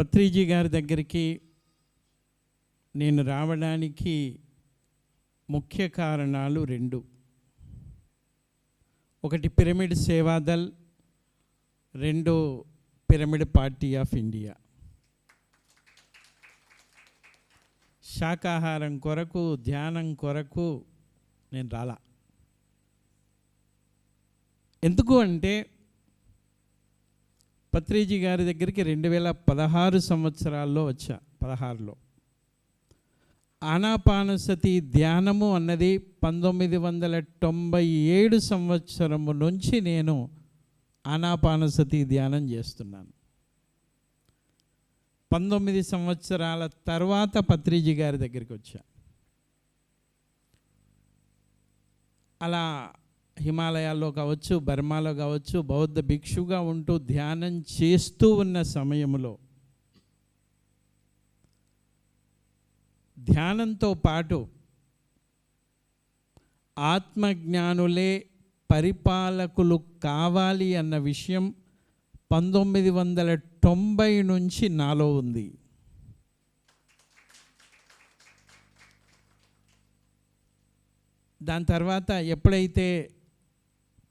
పత్రిజీ గారి దగ్గరికి నేను రావడానికి ముఖ్య కారణాలు రెండు. ఒకటి పిరమిడ్ సేవాదల్ రెండు పిరమిడ్ పార్టీ ఆఫ్ ఇండియా. శాకాహారం కొరకు ధ్యానం కొరకు నేను రాలా. ఎందుకు అంటే పత్రిజీ గారి దగ్గరికి రెండు వేల పదహారు సంవత్సరాల్లో వచ్చా పదహారులో. ఆనాపానసతి ధ్యానము అన్నది పంతొమ్మిది వందల తొంభై ఏడు సంవత్సరము నుంచి నేను ఆనాపానసతి ధ్యానం చేస్తున్నాను. పంతొమ్మిది సంవత్సరాల తర్వాత పత్రిజీ గారి దగ్గరికి వచ్చా. అలా హిమాలయాల్లో కావచ్చు బర్మాలో కావచ్చు బౌద్ధ భిక్షుగా ఉంటూ ధ్యానం చేస్తూ ఉన్న సమయంలో ధ్యానంతో పాటు ఆత్మజ్ఞానులే పరిపాలకులు కావాలి అన్న విషయం పంతొమ్మిది వందల తొంభై నుంచి నాలో ఉంది. దాని తర్వాత ఎప్పుడైతే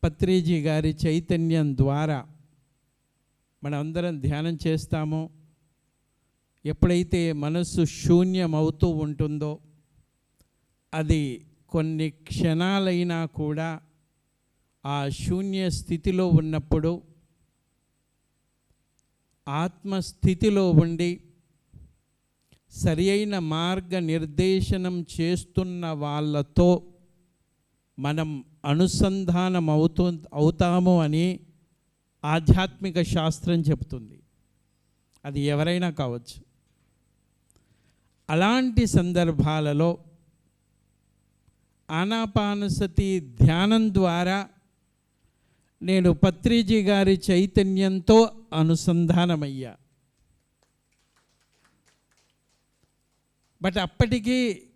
పత్రిజీ గారి చైతన్యం ద్వారా మనం అందరం ధ్యానం చేస్తామో. ఎప్పుడైతే మనస్సు శూన్యమవుతూ ఉంటుందో అది కొన్ని క్షణాలైనా కూడా ఆ శూన్య స్థితిలో ఉన్నప్పుడు ఆత్మస్థితిలో ఉండి సరి అయిన మార్గ నిర్దేశనం చేస్తున్న వాళ్ళతో మనం అనుసంధానం అవుతూ అవుతాము అని ఆధ్యాత్మిక శాస్త్రం చెబుతుంది అది ఎవరైనా కావచ్చు. అలాంటి సందర్భాలలో ఆనాపానసతి ధ్యానం ద్వారా నేను పత్రిజీ గారి చైతన్యంతో అనుసంధానమయ్యా. బట్ అప్పటికీ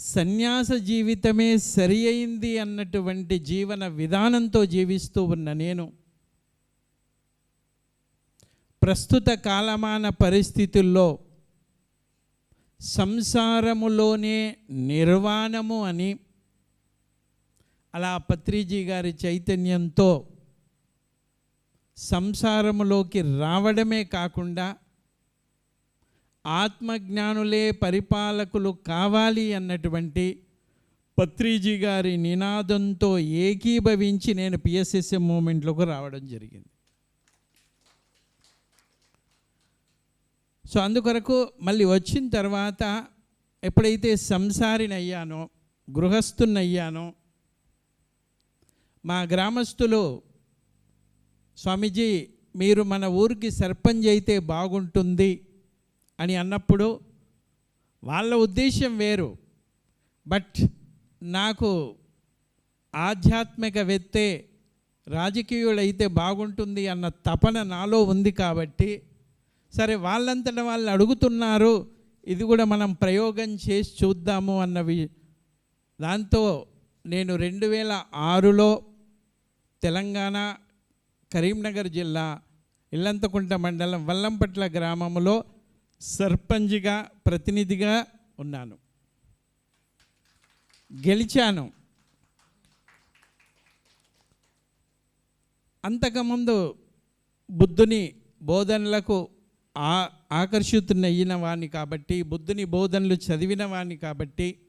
సన్యాస జీవితమే సరి అయింది అన్నటువంటి జీవన విధానంతో జీవిస్తూ ఉన్న నేను ప్రస్తుత కాలమాన పరిస్థితుల్లో సంసారములోనే నిర్వాణము అని అలా పత్రిజీ గారి చైతన్యంతో సంసారములోకి రావడమే కాకుండా ఆత్మజ్ఞానులే పరిపాలకులు కావాలి అన్నటువంటి పత్రిజీ గారి నినాదంతో ఏకీభవించి నేను పిఎస్ఎస్ఎం మూమెంట్లోకి రావడం జరిగింది. సో అందుకొరకు మళ్ళీ వచ్చిన తర్వాత ఎప్పుడైతే సంసారిని అయ్యానో మా గ్రామస్తులు స్వామీజీ మీరు మన ఊరికి సర్పంచ్ అయితే బాగుంటుంది అని అన్నప్పుడు వాళ్ళ ఉద్దేశం వేరు. బట్ నాకు ఆధ్యాత్మికవేత్తే రాజకీయుడైతే బాగుంటుంది అన్న తపన నాలో ఉంది కాబట్టి సరే వాళ్ళంతట వాళ్ళు అడుగుతున్నారు ఇది కూడా మనం ప్రయోగం చేసి చూద్దాము అన్నవి దాంతో నేను రెండు వేల ఆరులో తెలంగాణ కరీంనగర్ జిల్లా ఇల్లంతకుంట మండలం వల్లంపట్ల గ్రామంలో సర్పంచ్గా ప్రతినిధిగా ఉన్నాను. గెలిచాను. అంతకుముందు బుద్ధుని బోధనలకు ఆ ఆకర్షితునయ్యిన వాణ్ణి కాబట్టి బుద్ధుని బోధనలు చదివిన వాణ్ణి కాబట్టి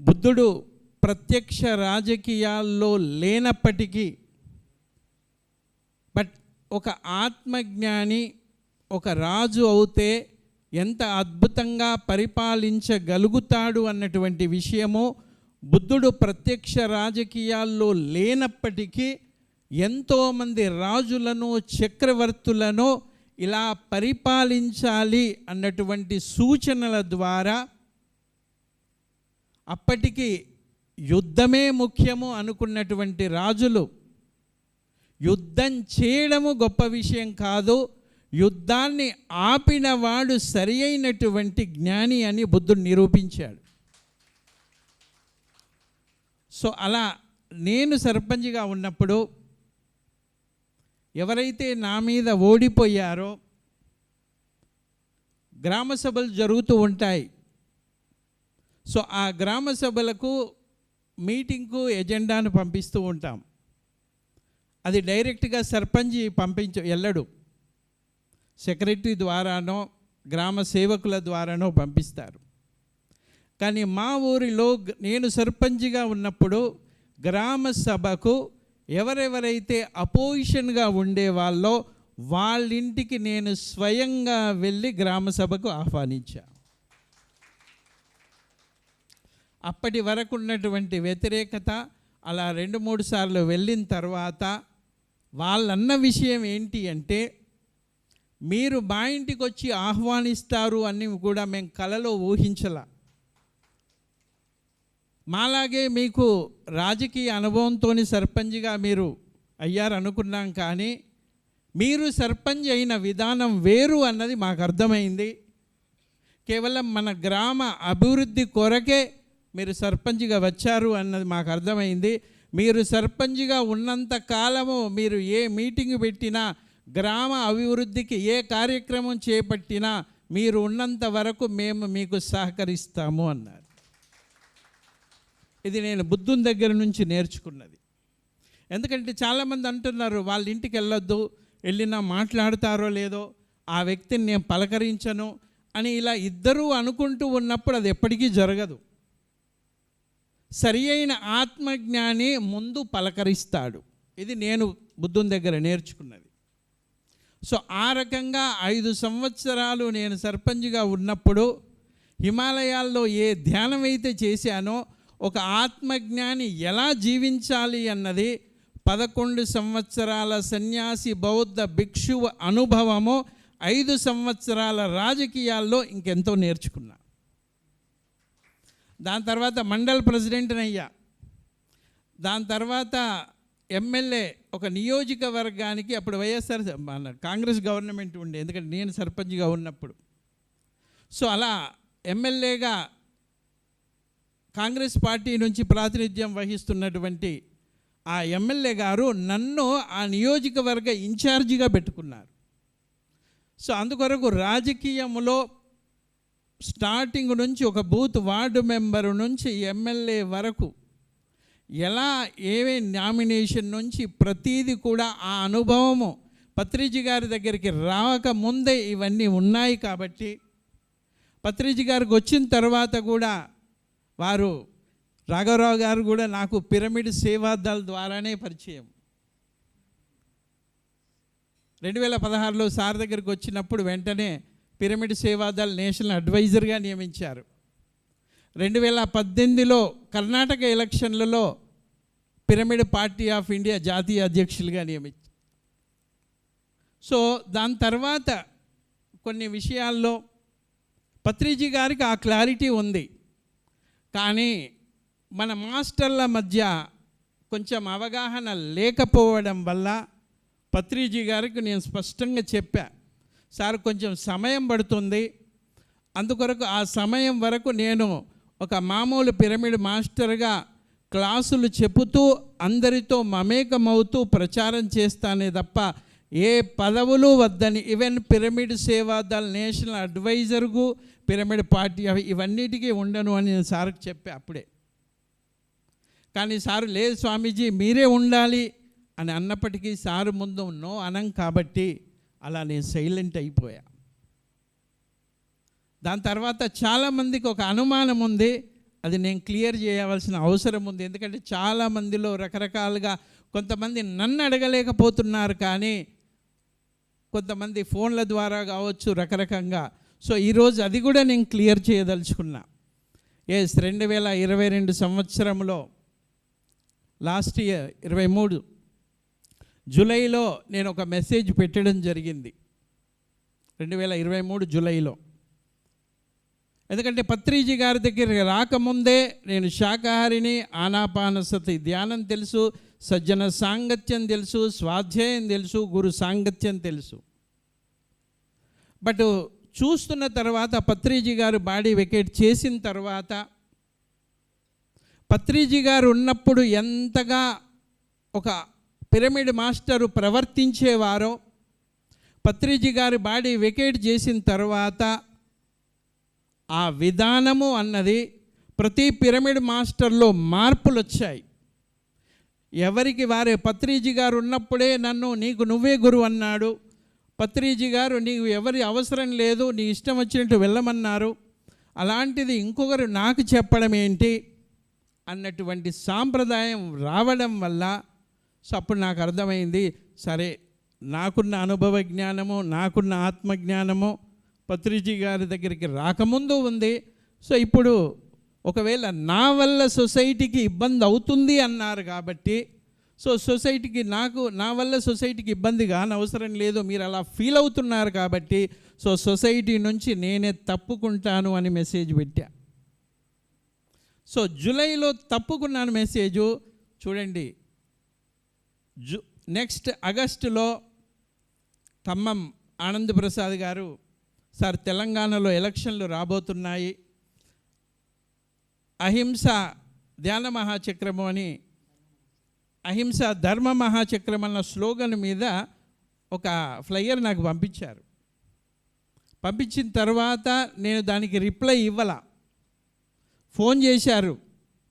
బుద్ధుడు ప్రత్యక్ష రాజకీయాల్లో లేనప్పటికీ బట్ ఒక ఆత్మజ్ఞాని ఒక రాజు అవుతే ఎంత అద్భుతంగా పరిపాలించగలుగుతాడు అన్నటువంటి విషయము బుద్ధుడు ప్రత్యక్ష రాజకీయాల్లో లేనప్పటికీ ఎంతోమంది రాజులను చక్రవర్తులను ఇలా పరిపాలించాలి అన్నటువంటి సూచనల ద్వారా అప్పటికి యుద్ధమే ముఖ్యము అనుకున్నటువంటి రాజులు. యుద్ధం చేయడము గొప్ప విషయం కాదు. యుద్ధాన్ని ఆపినవాడు సరి అయినటువంటి జ్ఞాని అని బుద్ధుడు నిరూపించాడు. సో అలా నేను సర్పంచ్గా ఉన్నప్పుడు ఎవరైతే నా మీద ఓడిపోయారో గ్రామ సభలు జరుగుతూ ఉంటాయి. సో ఆ గ్రామ సభలకు మీటింగ్కు ఎజెండాను పంపిస్తూ ఉంటాం. అది డైరెక్ట్గా సర్పంచ్ పంపించ వెళ్ళడు సెక్రటరీ ద్వారానో గ్రామ సేవకుల ద్వారానో పంపిస్తారు. కానీ మా ఊరిలో నేను సర్పంచ్గా ఉన్నప్పుడు గ్రామ సభకు ఎవరెవరైతే అపోజిషన్గా ఉండేవాళ్ళో వాళ్ళింటికి నేను స్వయంగా వెళ్ళి గ్రామ సభకు ఆహ్వానించా. అప్పటి వరకు ఉన్నటువంటి వ్యతిరేకత అలా రెండు మూడు సార్లు వెళ్ళిన తర్వాత వాళ్ళన్న విషయం ఏంటి అంటే మీరు మా ఇంటికి వచ్చి ఆహ్వానిస్తారు అని కూడా మేము కలలో ఊహించలా. మాలాగే మీకు రాజకీయ అనుభవంతో సర్పంచ్గా మీరు అయ్యారు అనుకున్నాం కానీ మీరు సర్పంచ్ అయిన విధానం వేరు అన్నది మాకు అర్థమైంది. కేవలం మన గ్రామ అభివృద్ధి కొరకే మీరు సర్పంచ్గా వచ్చారు అన్నది మాకు అర్థమైంది. మీరు సర్పంచ్గా ఉన్నంత కాలము మీరు ఏ మీటింగ్ పెట్టినా గ్రామ అభివృద్ధికి ఏ కార్యక్రమం చేపట్టినా మీరు ఉన్నంత వరకు మేము మీకు సహకరిస్తాము అన్నారు. ఇది నేను బుద్ధుని దగ్గర నుంచి నేర్చుకున్నది. ఎందుకంటే చాలామంది అంటున్నారు వాళ్ళ ఇంటికి వెళ్ళొద్దు వెళ్ళినా మాట్లాడతారో లేదో ఆ వ్యక్తిని నేను పలకరించను అని ఇలా ఇద్దరూ అనుకుంటూ ఉన్నప్పుడు అది ఎప్పటికీ జరగదు. సరి అయిన ఆత్మజ్ఞాని ముందు పలకరిస్తాడు. ఇది నేను బుద్ధుని దగ్గర నేర్చుకున్నది. సో ఆ రకంగా ఐదు సంవత్సరాలు నేను సర్పంచ్గా ఉన్నప్పుడు హిమాలయాల్లో ఏ ధ్యానం అయితే చేశానో ఒక ఆత్మజ్ఞాని ఎలా జీవించాలి అన్నది పదకొండు సంవత్సరాల సన్యాసి బౌద్ధ భిక్షువు అనుభవము ఐదు సంవత్సరాల రాజకీయాల్లో ఇంకెంతో నేర్చుకున్నా. దాని తర్వాత మండల్ ప్రెసిడెంట్ని అయ్యా దాని తర్వాత ఎమ్మెల్యే ఒక నియోజకవర్గానికి అప్పుడు వైఎస్ఆర్ మన కాంగ్రెస్ గవర్నమెంట్ ఉండే. ఎందుకంటే నేను సర్పంచ్గా ఉన్నప్పుడు. సో అలా ఎమ్మెల్యేగా కాంగ్రెస్ పార్టీ నుంచి ప్రాతినిధ్యం వహిస్తున్నటువంటి ఆ ఎమ్మెల్యే గారు నన్ను ఆ నియోజకవర్గ ఇన్ఛార్జిగా పెట్టుకున్నారు. సో అందుకొరకు రాజకీయములో స్టార్టింగ్ నుంచి ఒక బూత్ వార్డు మెంబరు నుంచి ఎమ్మెల్యే వరకు ఎలా ఏవే నామినేషన్ నుంచి ప్రతీది కూడా ఆ అనుభవము పత్రిజీ గారి దగ్గరికి రాకముందే ఇవన్నీ ఉన్నాయి కాబట్టి పత్రిజీ గారికి వచ్చిన తర్వాత కూడా వారు రాఘవరావు గారు కూడా నాకు పిరమిడ్ సేవాదళ ద్వారానే పరిచయం. రెండు వేల పదహారులో సార్ దగ్గరికి వచ్చినప్పుడు వెంటనే పిరమిడ్ సేవాదళ్ నేషనల్ అడ్వైజర్గా నియమించారు. రెండు వేల పద్దెనిమిదిలో కర్ణాటక ఎలక్షన్లలో పిరమిడ్ పార్టీ ఆఫ్ ఇండియా జాతీయ అధ్యక్షులుగా నియమించారు సో దాని తర్వాత కొన్ని విషయాల్లో పత్రిజీ గారికి ఆ క్లారిటీ ఉంది. కానీ మన మాస్టర్ల మధ్య కొంచెం అవగాహన లేకపోవడం వల్ల పత్రిజీ గారికి నేను స్పష్టంగా చెప్పా. సార్ కొంచెం సమయం పడుతుంది. అందుకొరకు ఆ సమయం వరకు నేను ఒక మామూలు పిరమిడ్ మాస్టర్గా క్లాసులు చెబుతూ అందరితో మమేకమవుతూ ప్రచారం చేస్తానే తప్ప ఏ పదవులు వద్దని ఈవెన్ పిరమిడ్ సేవాదల్ నేషనల్ అడ్వైజర్కు పిరమిడ్ పార్టీ అవి ఇవన్నిటికీ ఉండను అని నేను సార్కి చెప్పా అప్పుడే. కానీ సారు లేదు స్వామీజీ మీరే ఉండాలి అని అన్నప్పటికీ సారు ముందు నో అనం కాబట్టి అలా నేను సైలెంట్ అయిపోయా. దాని తర్వాత చాలామందికి ఒక అనుమానం ఉంది. అది నేను క్లియర్ చేయవలసిన అవసరం ఉంది. ఎందుకంటే చాలామందిలో రకరకాలుగా కొంతమంది నన్ను అడగలేకపోతున్నారు కానీ కొంతమంది ఫోన్ల ద్వారా కావచ్చు రకరకంగా. సో ఈరోజు అది కూడా నేను క్లియర్ చేయదలుచుకున్నా. ఎస్ రెండు వేల ఇరవై రెండు సంవత్సరంలో లాస్ట్ ఇయర్ ఇరవై మూడు జూలైలో నేను ఒక మెసేజ్ పెట్టడం జరిగింది. రెండు వేల ఇరవై మూడు జూలైలో. ఎందుకంటే పత్రిజీ గారి దగ్గరికి రాకముందే నేను శాకాహారిని ఆనాపానసతి ధ్యానం తెలుసు సజ్జన సాంగత్యం తెలుసు స్వాధ్యాయం తెలుసు గురు సాంగత్యం తెలుసు. బట్ చూస్తున్న తర్వాత పత్రిజీ గారు బాడీ వెకేట్ చేసిన తర్వాత పత్రిజీ గారు ఉన్నప్పుడు ఎంతగా ఒక పిరమిడ్ మాస్టరు ప్రవర్తించేవారో పత్రిజీ గారి బాడీ వెకేట్ చేసిన తర్వాత ఆ విధానము అన్నది ప్రతి పిరమిడ్ మాస్టర్లో మార్పులు వచ్చాయి ఎవరికి వారే పత్రిజీ గారు ఉన్నప్పుడే నన్ను నీకు నువ్వే గురువు అన్నాడు. పత్రిజీ గారు నీకు ఎవరి అవసరం లేదు నీ ఇష్టం వచ్చినట్టు వెళ్ళమన్నారు. అలాంటిది ఇంకొకరు నాకు చెప్పడం ఏంటి? అన్నటువంటి సాంప్రదాయం రావడం వల్ల సో అప్పుడు నాకు అర్థమైంది. సరే నాకున్న అనుభవ జ్ఞానము నాకున్న ఆత్మజ్ఞానము పత్రిజీ గారి దగ్గరికి రాకముందు ఉంది. సో ఇప్పుడు ఒకవేళ నా వల్ల సొసైటీకి ఇబ్బంది అవుతుంది అన్నారు కాబట్టి సో సొసైటీకి నాకు నా వల్ల సొసైటీకి ఇబ్బంది కానవసరం లేదు మీరు అలా ఫీల్ అవుతున్నారు కాబట్టి సో సొసైటీ నుంచి నేనే తప్పుకుంటాను అని మెసేజ్ పెట్టా. సో జూలైలో తప్పుకున్నాను మెసేజు చూడండి. జు నెక్స్ట్ ఆగస్టులో ఖమ్మం ఆనంద్ ప్రసాద్ గారు సార్ తెలంగాణలో ఎలక్షన్లు రాబోతున్నాయి. అహింస ధ్యాన మహాచక్రము అని అహింస ధర్మ మహాచక్రం అన్న స్లోగన్ మీద ఒక ఫ్లయర్ నాకు పంపించారు. పంపించిన తర్వాత నేను దానికి రిప్లై ఇవ్వాల. ఫోన్ చేశారు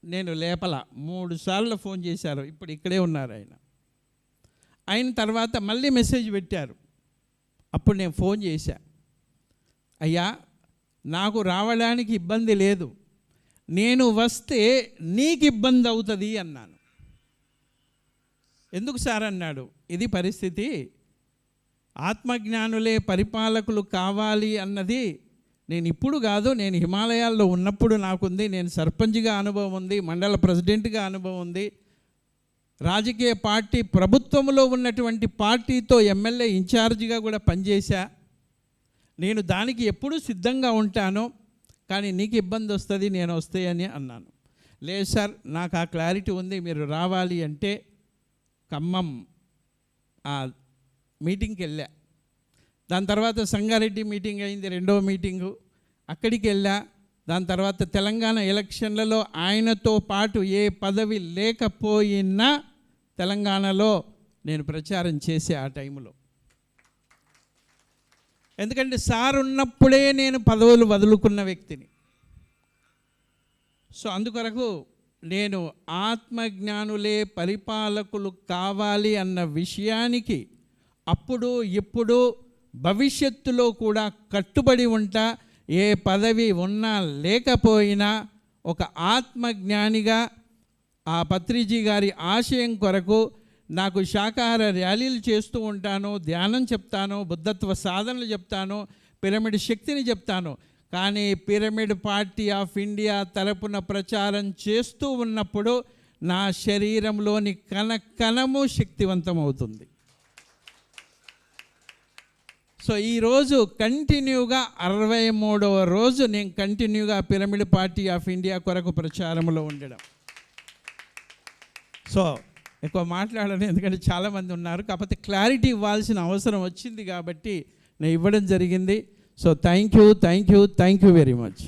నేను లేపల. మూడు సార్లు ఫోన్ చేశారు ఇప్పుడు ఇక్కడే ఉన్నారు ఆయన. అయిన తర్వాత మళ్ళీ మెసేజ్ పెట్టారు. అప్పుడు నేను ఫోన్ చేశా. అయ్యా నాకు రావడానికి ఇబ్బంది లేదు. నేను వస్తే నీకు ఇబ్బంది అవుతుంది అన్నాను. ఎందుకు సార్ అన్నాడు? ఇది పరిస్థితి. ఆత్మజ్ఞానులే పరిపాలకులు కావాలి అన్నది నేను ఇప్పుడు కాదు నేను హిమాలయాల్లో ఉన్నప్పుడు నాకుంది నేను సర్పంచ్గా అనుభవం ఉంది మండల ప్రెసిడెంట్గా అనుభవం ఉంది. రాజకీయ పార్టీ ప్రభుత్వంలో ఉన్నటువంటి పార్టీతో ఎమ్మెల్యే ఇన్ఛార్జిగా కూడా పనిచేశా. నేను దానికి ఎప్పుడూ సిద్ధంగా ఉంటాను కానీ నీకు ఇబ్బంది వస్తుంది నేను వస్తాయని అన్నాను. లేదు సార్ నాకు ఆ క్లారిటీ ఉంది మీరు రావాలి అంటే ఖమ్మం ఆ మీటింగ్కి వెళ్ళా. దాని తర్వాత సంగారెడ్డి మీటింగ్ అయింది రెండవ మీటింగు. అక్కడికి వెళ్ళా. దాని తర్వాత తెలంగాణ ఎలక్షన్లలో ఆయనతో పాటు ఏ పదవి లేకపోయినా తెలంగాణలో నేను ప్రచారం చేసే ఆ టైంలో ఎందుకంటే సార్ ఉన్నప్పుడే నేను పదవులు వదులుకున్న వ్యక్తిని. సో అందుకొరకు నేను ఆత్మజ్ఞానులే పరిపాలకులు కావాలి అన్న విషయానికి అప్పుడు ఇప్పుడు భవిష్యత్తులో కూడా కట్టుబడి ఉంటా ఏ పదవి ఉన్నా లేకపోయినా ఒక ఆత్మజ్ఞానిగా ఆ పత్రిజీ గారి ఆశయం కొరకు నాకు శాకాహార ర్యాలీలు చేస్తూ ఉంటాను ధ్యానం చెప్తాను బుద్ధత్వ సాధనలు చెప్తాను పిరమిడ్ శక్తిని చెప్తాను. కానీ పిరమిడ్ పార్టీ ఆఫ్ ఇండియా తరపున ప్రచారం చేస్తూ ఉన్నప్పుడు నా శరీరంలోని కణ కణము శక్తివంతమవుతుంది. సో ఈరోజు కంటిన్యూగా అరవై మూడవ రోజు నేను కంటిన్యూగా పిరమిడ్ పార్టీ ఆఫ్ ఇండియా కొరకు ప్రచారంలో ఉండడం. సో ఎక్కువ మాట్లాడను ఎందుకంటే చాలామంది ఉన్నారు. కాకపోతే క్లారిటీ ఇవ్వాల్సిన అవసరం వచ్చింది కాబట్టి నేను ఇవ్వడం జరిగింది. So thank you thank you thank you very much